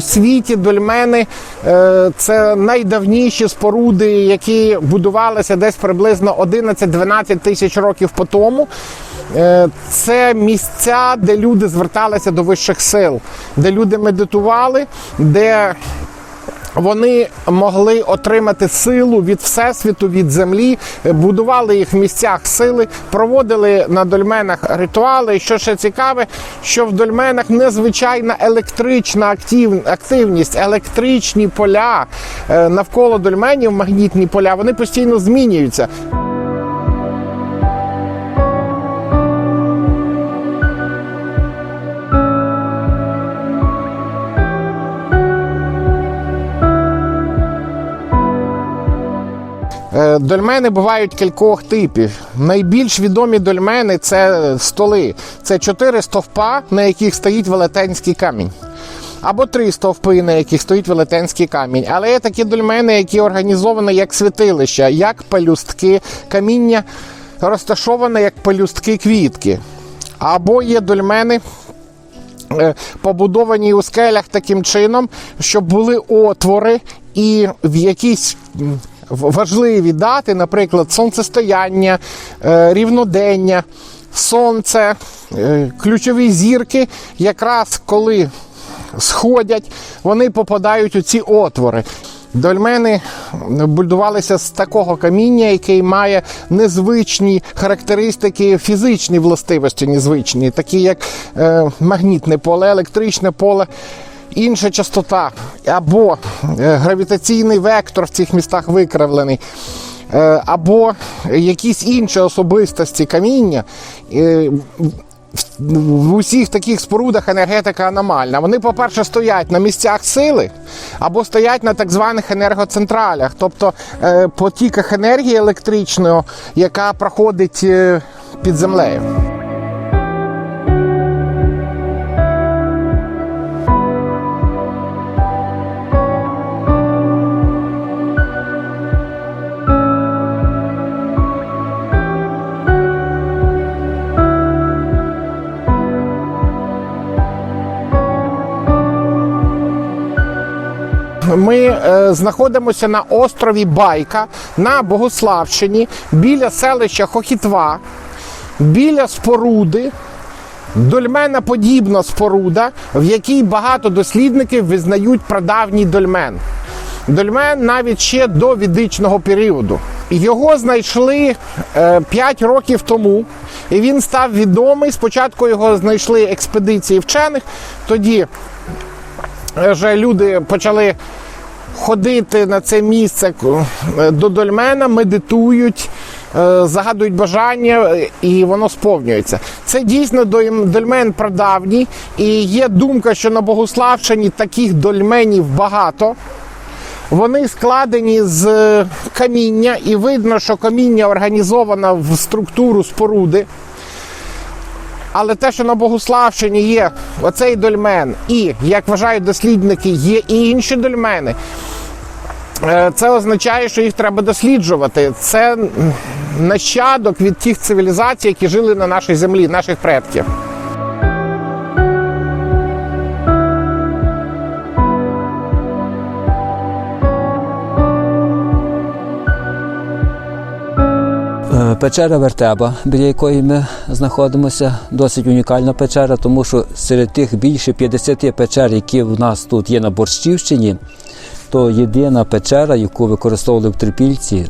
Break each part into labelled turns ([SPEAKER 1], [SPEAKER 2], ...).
[SPEAKER 1] у світі дольмени е, це найдавніші споруди, які будувалися десь приблизно 11-12 тисяч років по тому. Е, Це місця, де люди зверталися до вищих сил, де люди медитували, де вони могли отримати силу від всесвіту, від землі, будували їх в місцях сили, проводили на дольменах ритуали. І що ще цікаве, що в дольменах незвичайна електрична актив- активність, електричні поля е, навколо дольменів, магнітні поля, вони постійно змінюються. Дольмени бувають кількох типів. Найбільш відомі дольмени це столи. Це чотири стовпа, на яких стоїть велетенський камінь. Або три стовпи, на яких стоїть велетенський камінь. Але є такі дольмени, які організовані як святилища, як пелюстки, каміння розташоване як пелюстки квітки. Або є дольмени, е, побудовані у скелях таким чином, щоб були отвори, і в якісь важливі дати, наприклад, сонцестояння, е, рівнодення, сонце, е, ключові зірки, якраз коли сходять, вони попадають у ці отвори. Дольмени будувалися з такого каміння, який має незвичні характеристики, фізичні властивості, незвичні, такі як е, магнітне поле, електричне поле, інша частота, або е, гравітаційний вектор в цих містах викривлений. е, Або якісь інші особистості каміння, е, в усіх таких спорудах енергетика аномальна. Вони, по-перше, стоять на місцях сили або стоять на так званих енергоцентралях, тобто потіках енергії електричної, яка проходить під землею. Ми е, знаходимося на острові Байка на Богославщині біля селища Хохітва, біля споруди. Дольмена подібна споруда, в якій багато дослідників визнають прадавній дольмен. Дольмен навіть ще до відичного періоду. Його знайшли е, 5 років тому, і він став відомий. Спочатку його знайшли експедиції вчених, тоді вже люди почали ходити на це місце е, до дольмена, медитують, е, загадують бажання, е, і воно сповнюється. Це дійсно дольмен прадавній, і є думка, що на Богославщині таких дольменів багато. Вони складені з каміння, і видно, що каміння організовано в структуру споруди. Але те, що на Богуславщині є оцей дольмен, і, як вважають дослідники, є і інші дольмени, е, це означає, що їх треба досліджувати. Це нащадок від тих цивілізацій, які жили на нашій землі, наших предків.
[SPEAKER 2] Печера Вертеба, біля якої ми знаходимося, досить унікальна печера, тому що серед тих більше 50 печер, які в нас тут є на Борщівщині, то єдина печера, яку використовували в Трипільці.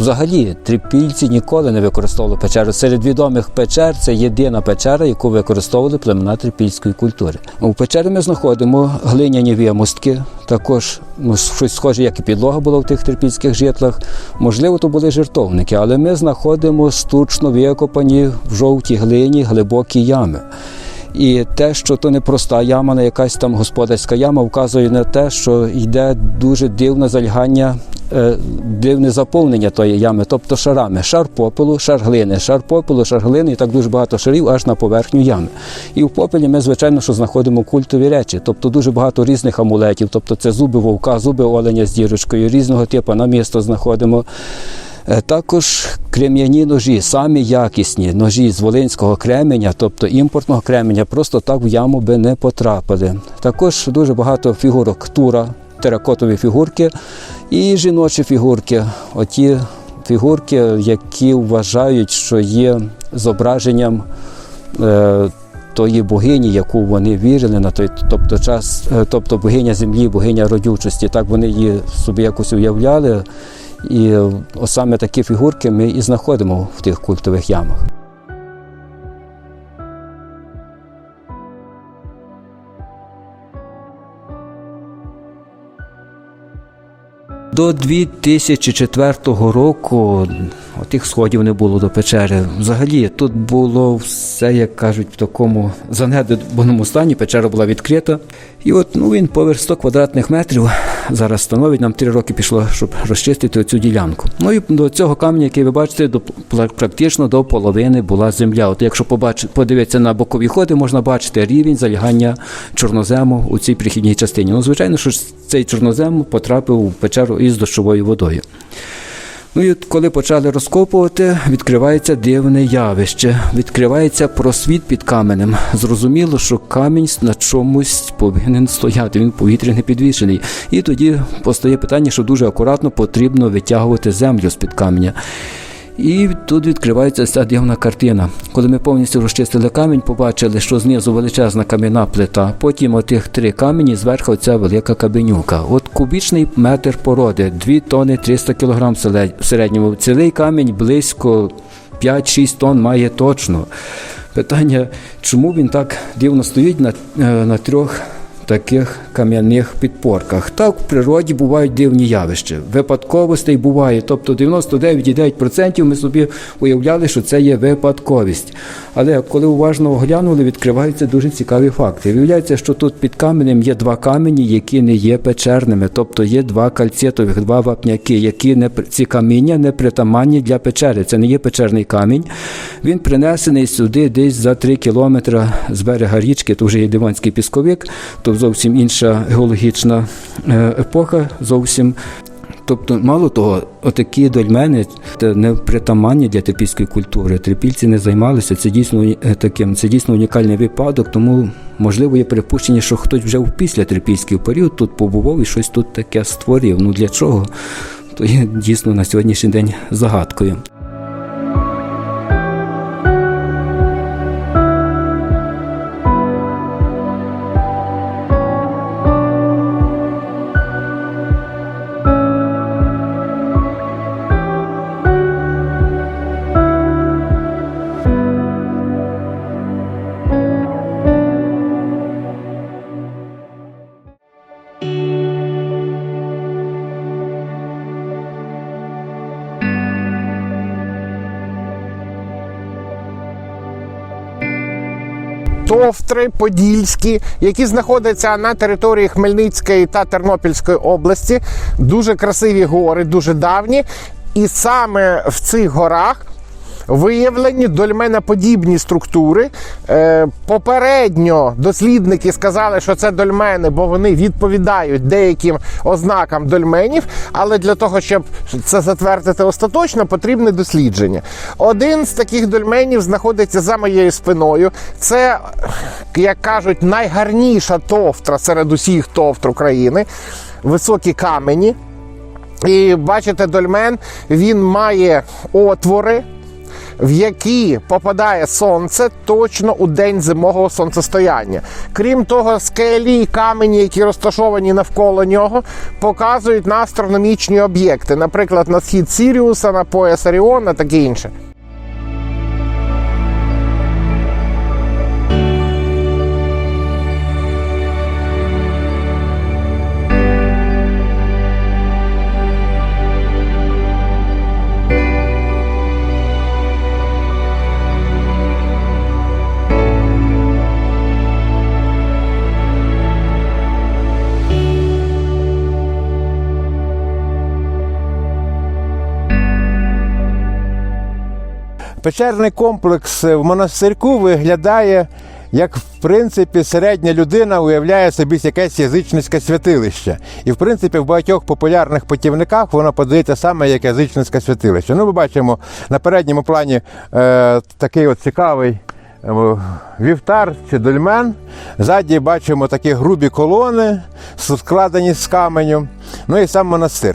[SPEAKER 2] Взагалі, трипільці ніколи не використовували печеру. Серед відомих печер це єдина печера, яку використовували племена трипільської культури. У печері ми знаходимо глиняні вимостки, також ну, щось схоже, як і підлога була в тих трипільських житлах. Можливо, то були жертовники, але ми знаходимо штучно викопані в жовтій глині глибокі ями. І те, що то не проста яма, не якась там господарська яма, вказує на те, що йде дуже дивне залягання, е, дивне заповнення тої ями, тобто шарами. Шар попелу, шар глини, шар попелу, шар глини, і так дуже багато шарів аж на поверхню ями. І в попелі ми, звичайно, що знаходимо культові речі, тобто дуже багато різних амулетів, тобто це зуби вовка, зуби оленя з дірочкою, різного типу на місто знаходимо. Е, Також крем'яні ножі, самі якісні ножі з волинського кременя, тобто імпортного кременя, просто так в яму би не потрапили. Також дуже багато фігурок тура, теракотові фігурки і жіночі фігурки. Оті фігурки, які вважають, що є зображенням. Е, тої богині, яку вони вірили на той, тобто час, е, тобто богиня землі, богиня родючості. Так вони її собі якось уявляли. І ось саме такі фігурки ми і знаходимо в тих культових ямах. До 2004 року тих сходів не було до печери. Взагалі тут було все, як кажуть, в такому занедбаному стані. Печера була відкрита. І от ну, він поверх 100 квадратних метрів зараз становить. Нам три роки пішло, щоб розчистити цю ділянку. Ну і до цього каменя, який ви бачите, до практично до половини була земля. От якщо побачити, подивитися на бокові ходи, можна бачити рівень залягання чорнозему у цій прихідній частині. Ну, звичайно, що цей чорнозем потрапив у печеру із дощовою водою. Ну і от коли почали розкопувати, відкривається дивне явище. Відкривається просвіт під каменем. Зрозуміло, що камінь на чомусь повинен стояти, він повітряний підвішений. І тоді постає питання, що дуже акуратно потрібно витягувати землю з-під каменя. І тут відкривається ця дивна картина. Коли ми повністю розчистили камінь, побачили, що знизу величезна кам'яна плита, потім отих три камені, зверху ця велика кабенюка. От кубічний метр породи, 2 тони 300 кг в середньому. Цілий камінь близько 5-6 тонн має точно. Питання, чому він так дивно стоїть на, е, на трьох таких кам'яних підпорках. Так в природі бувають дивні явища. Випадковостей буває. Тобто 99,9% ми собі уявляли, що це є випадковість. Але коли уважно оглянули, відкриваються дуже цікаві факти. Виявляється, що тут під каменем є два камені, які не є печерними, тобто є два кальцетових, два вапняки, які не ці каміння не притаманні для печери. Це не є печерний камінь. Він принесений сюди десь за 3 кілометри з берега річки, то вже є Диванський пісковик, то зовсім інша геологічна е, епоха, зовсім. Тобто, мало того, отакі дольмени не притаманні для трипільської культури. Трипільці не займалися. Це дійсно е, таким, це дійсно унікальний випадок. Тому можливо є припущення, що хтось вже в після трипільський період тут побував і щось тут таке створив. Ну для чого? То є дійсно на сьогоднішній день загадкою.
[SPEAKER 1] Товтри Подільські, які знаходяться на території Хмельницької та Тернопільської області. Дуже красиві гори, дуже давні. І саме в цих горах виявлені дольменоподібні структури. Е, попередньо дослідники сказали, що це дольмени, бо вони відповідають деяким ознакам дольменів. Але для того, щоб це затвердити остаточно, потрібне дослідження. Один з таких дольменів знаходиться за моєю спиною. Це, як кажуть, найгарніша товтра серед усіх товтр України. Високі камені. І бачите, дольмен він має отвори, в які попадає сонце точно у день зимового сонцестояння. Крім того, скелі і камені, які розташовані навколо нього, показують на астрономічні об'єкти, наприклад, на схід Сіріуса, на пояс Оріона, таке інше.
[SPEAKER 3] Печерний комплекс в монастирку виглядає як в принципі середня людина уявляє собі якесь язичницьке святилище. І в принципі в багатьох популярних путівниках воно подається саме як язичницьке святилище. Ну, ми бачимо на передньому плані е, такий от цікавий. е, Вівтар чи дольмен. Ззаді бачимо такі грубі колони, складені з каменю. Ну і сам монастир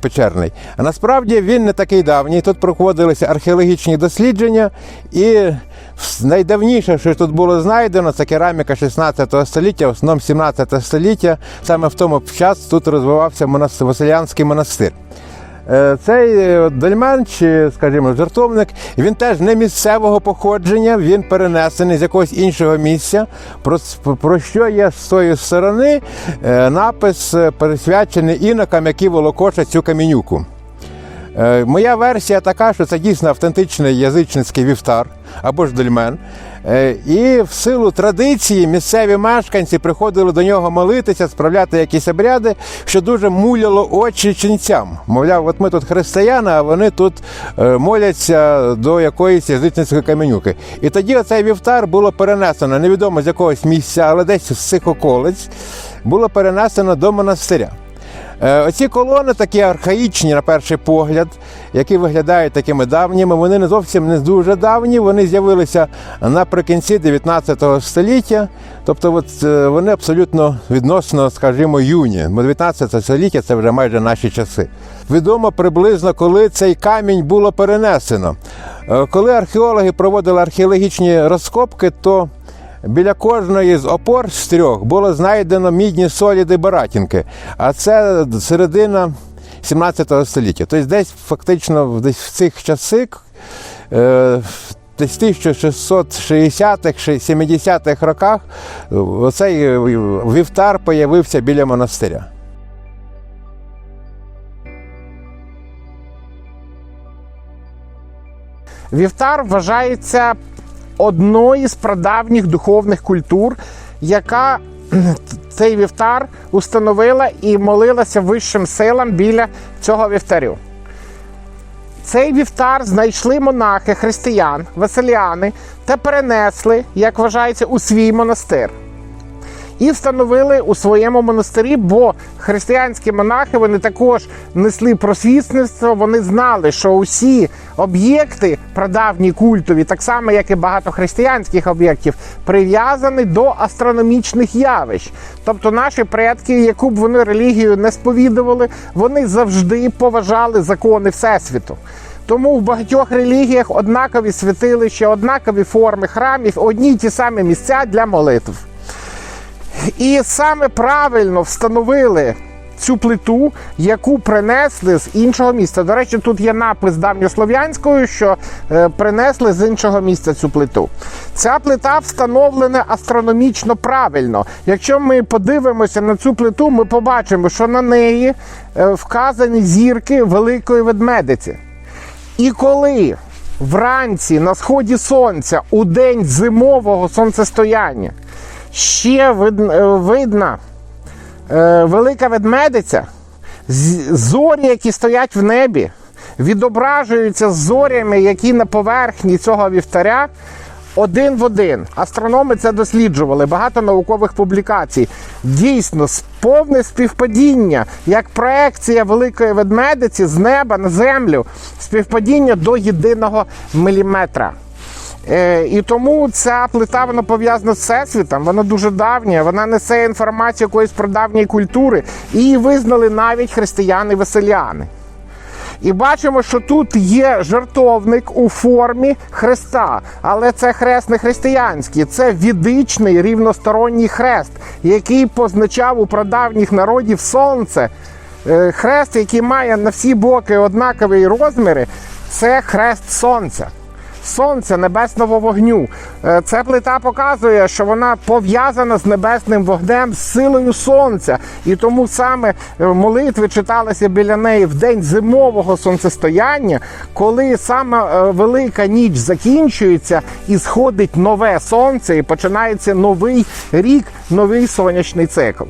[SPEAKER 3] печерний. А насправді він не такий давній. Тут проходилися археологічні дослідження, і найдавніше, що тут було знайдено, це кераміка 16 століття, в основному 17 століття. Саме в тому час тут розвивався Василянський монастир. Е, Цей е, дольмен, чи, скажімо, жертовник, він теж не місцевого походження, він перенесений з якогось іншого місця. Про, про що є з тої сторони е, напис присвячений інокам, які волокочать цю камінюку. Моя версія така, що це дійсно автентичний язичницький вівтар або ж дольмен. Е, І в силу традиції місцеві мешканці приходили до нього молитися, справляти якісь обряди, що дуже муляло очі ченцям. Мовляв, от ми тут християни, а вони тут е, моляться до якоїсь язичницької каменюки. І тоді оцей вівтар було перенесено невідомо з якогось місця, але десь з цих околиць, було перенесено до монастиря. Е, Оці колони такі архаїчні на перший погляд, які виглядають такими давніми. Вони не зовсім не дуже давні. Вони з'явилися наприкінці 19 століття. Тобто, от, е, вони абсолютно відносно, скажімо, юні. Бо 19 століття це вже майже наші часи. Відомо приблизно, коли цей камінь було перенесено. Е, Коли археологи проводили археологічні розкопки, то Біля кожної з опор з трьох було знайдено мідні соліди Баратінки, а це середина 17 століття. Тобто десь фактично десь в цих часи, е, десь в 1660-х, 70-х роках, оцей е, вівтар появився біля монастиря.
[SPEAKER 1] Вівтар вважається одною з прадавніх духовних культур, яка цей вівтар установила і молилася вищим силам біля цього вівтарю. Цей вівтар знайшли монахи християн, василіани та перенесли, як вважається, у свій монастир. І встановили у своєму монастирі, бо християнські монахи вони також несли просвітництво. Вони знали, що усі об'єкти прадавні культові, так само як і багато християнських об'єктів, прив'язані до астрономічних явищ. Тобто наші предки, яку б вони релігію не сповідували, вони завжди поважали закони Всесвіту. Тому в багатьох релігіях однакові святилища, однакові форми храмів, одні й ті самі місця для молитв. І саме правильно встановили цю плиту, яку принесли з іншого міста. До речі, тут є напис давньослов'янською, що е, принесли з іншого місця цю плиту. Ця плита встановлена астрономічно правильно. Якщо ми подивимося на цю плиту, ми побачимо, що на неї е, вказані зірки великої ведмедиці. І коли вранці на сході сонця у день зимового сонцестояння ще е, видна е, велика ведмедиця, зорі, які стоять в небі, відображуються зорями, які на поверхні цього вівтаря. Один в один. Астрономи це досліджували, багато наукових публікацій. Дійсно, повне співпадіння, як проекція великої ведмедиці з неба на землю, співпадіння до єдиного міліметра. Е, і тому ця плита вона пов'язана з всесвітом, вона дуже давня, вона несе інформацію якоїсь прадавньої культури. І її визнали навіть християни-веселяни. І бачимо, що тут є жертовник у формі хреста, але це хрест не християнський, це відичний рівносторонній хрест, який позначав у прадавніх народів сонце. Е, Хрест, який має на всі боки однакові розміри, це хрест сонця. Сонця небесного вогню. Е, Ця плита показує, що вона пов'язана з небесним вогнем, з силою сонця. І тому саме е, молитви читалися біля неї в день зимового сонцестояння, коли саме велика ніч закінчується і сходить нове сонце, і починається новий рік, новий сонячний цикл.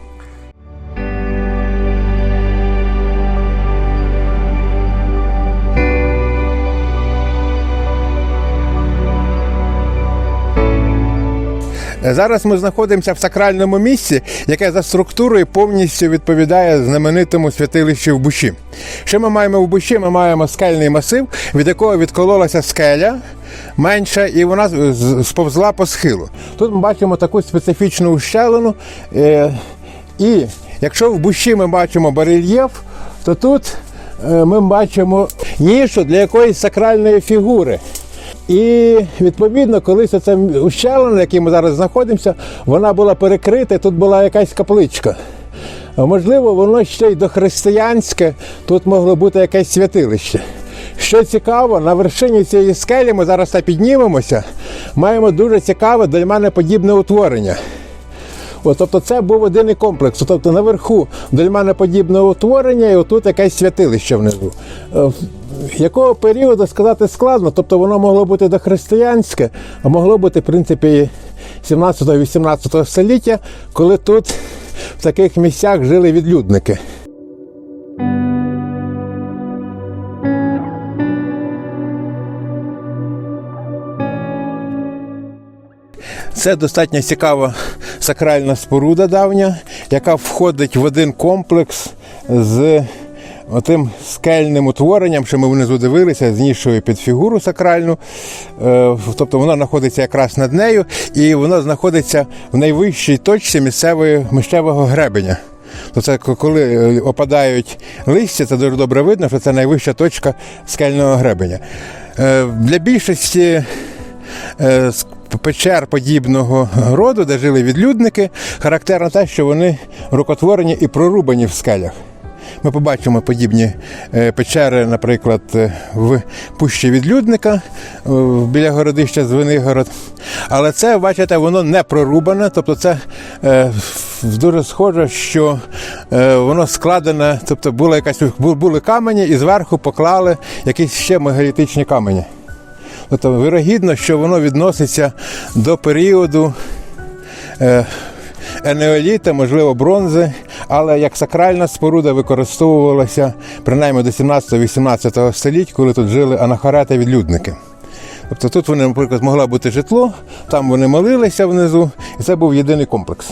[SPEAKER 3] Зараз ми знаходимося в сакральному місці, яке за структурою повністю відповідає знаменитому святилищу в Буші. Що ми маємо в Буші? Ми маємо скельний масив, від якого відкололася скеля менша, і вона сповзла по схилу. Тут ми бачимо таку специфічну ущелину. е, І якщо в Буші ми бачимо барельєф, то тут е, ми бачимо нішу для якоїсь сакральної фігури. І відповідно, колись оце ущелина, на якій ми зараз знаходимося, вона була перекрита, тут була якась капличка. Можливо, воно ще й дохристиянське, тут могло бути якесь святилище. Що цікаво, на вершині цієї скелі ми зараз та піднімемося, маємо дуже цікаве до мене подібне утворення. От, тобто це був один комплекс. Тобто наверху дольманоподібне утворення, і отут якесь святилище внизу. Якого періоду сказати складно, тобто воно могло бути дохристиянське, а могло бути, в принципі, 17-18 століття, коли тут в таких місцях жили відлюдники. Це достатньо цікава сакральна споруда давня, яка входить в один комплекс з отим скельним утворенням, що ми внизу дивилися, з нішою під фігуру сакральну. Е, Тобто вона знаходиться якраз над нею, і вона знаходиться в найвищій точці місцевої місцевого гребеня. То це коли е, опадають листя, це дуже добре видно, що це найвища точка скельного гребеня. Е, Для більшості печер подібного роду, де жили відлюдники, характерно те, що вони рукотворені і прорубані в скелях. Ми побачимо подібні е, печери, наприклад, е, в пущі відлюдника е, біля городища Звенигород. Але це, бачите, воно не прорубане, тобто це дуже схоже, що воно складене, тобто була якась, були камені і зверху поклали якісь ще мегалітичні камені. Тобто, вирогідно, що воно відноситься до періоду енеоліта, можливо, бронзи, але як сакральна споруда використовувалася принаймні до 17-18 століть, коли тут жили анахарати відлюдники. Тобто тут вони, наприклад, могла бути житло, там вони молилися внизу, і це був єдиний комплекс.